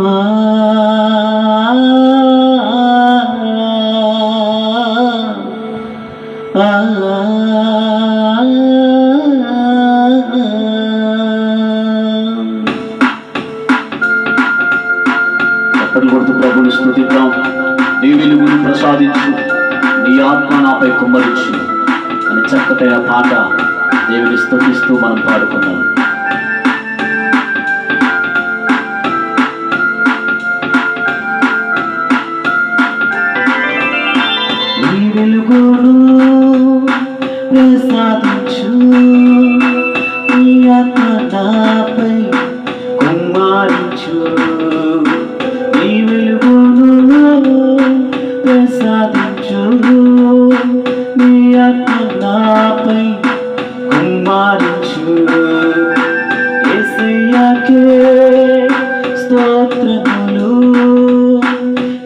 చప్పట్లు కొడుతూ ప్రభుని స్థుతిద్దాం. నీ వెలుగును ప్రసాదించు. నీ ఆత్మ నాపై కుమ్మరించు. అని చక్కటి పాట దేవుని స్థుతిస్తూ మనం పాడుకున్నాం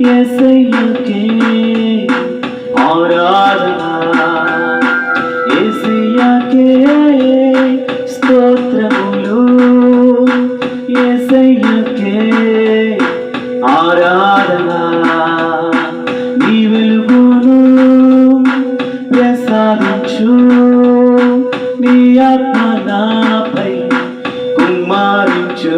యేసయ్యకే ఆరాధన యేసయ్యకే స్తోత్రములు యేసయ్యకే ఆరాధన నీ వెలుగును ప్రసాదించు నీ ఆత్మ నాపై కుమారించు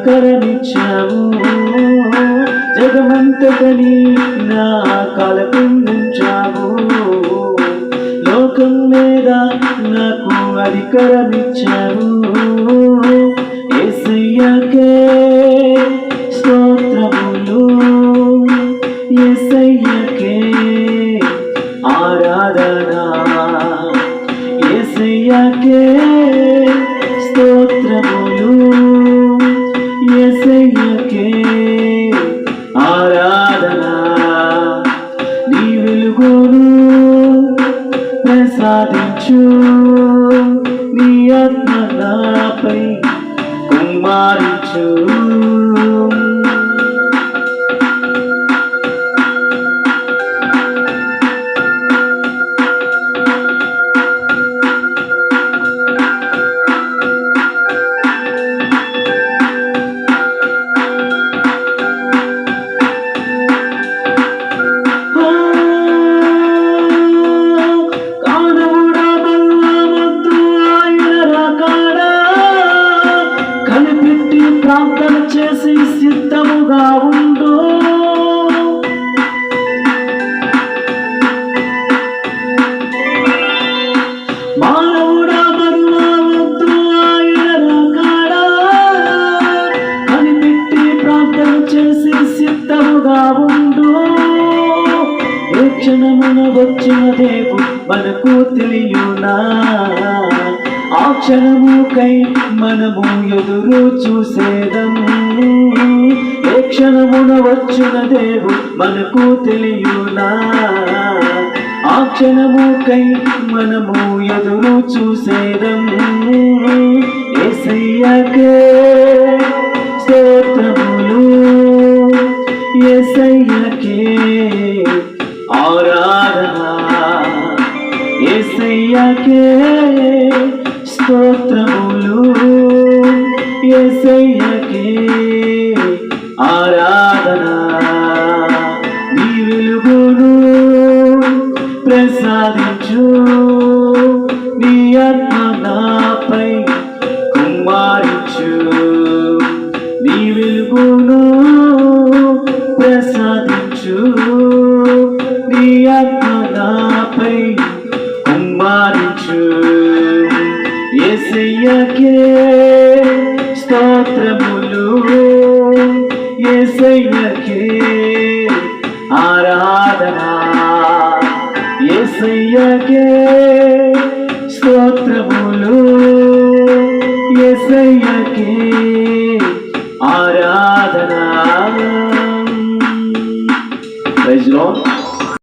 అధికారమిచ్చావు జగమంతటని నా కాల కిందుంచావు లోకం మీద నాకు అధికారమిచ్చావు ఏసయ్యకే స్తోత్రములు. ఏసయ్యకే ఆరాధన. ఏసయ్యకే స్తోత్రములు. సాధించు. నీ ఆత్మ నాపై కుమారించు సిద్ధముగా ఉండు. క్షణమున వచ్చిన దేవు మనకు తెలియనా? క్షణముకై మనము ఎదురు చూసేదము. ఏ క్షణమున వచ్చిన దేవు మనకు తెలియనా? ఆ క్షణముకై మనము ఎదురు చూసేదము. ఏసయ్యకే స్తోత్రములు. ఏసయ్యకే ఆరాధన. ఎసయ్యకే స్తోత్రములు ఏసయ్యకే. ఆరాధన నీ వెలుగును ప్రసాదించు. నీ ఆత్మ నాపై కుమారించు இசையக்கே Aradhana இசையக்கே ஸ்தோத்திரமுலு இசையக்கே Aradhana Praise the Lord.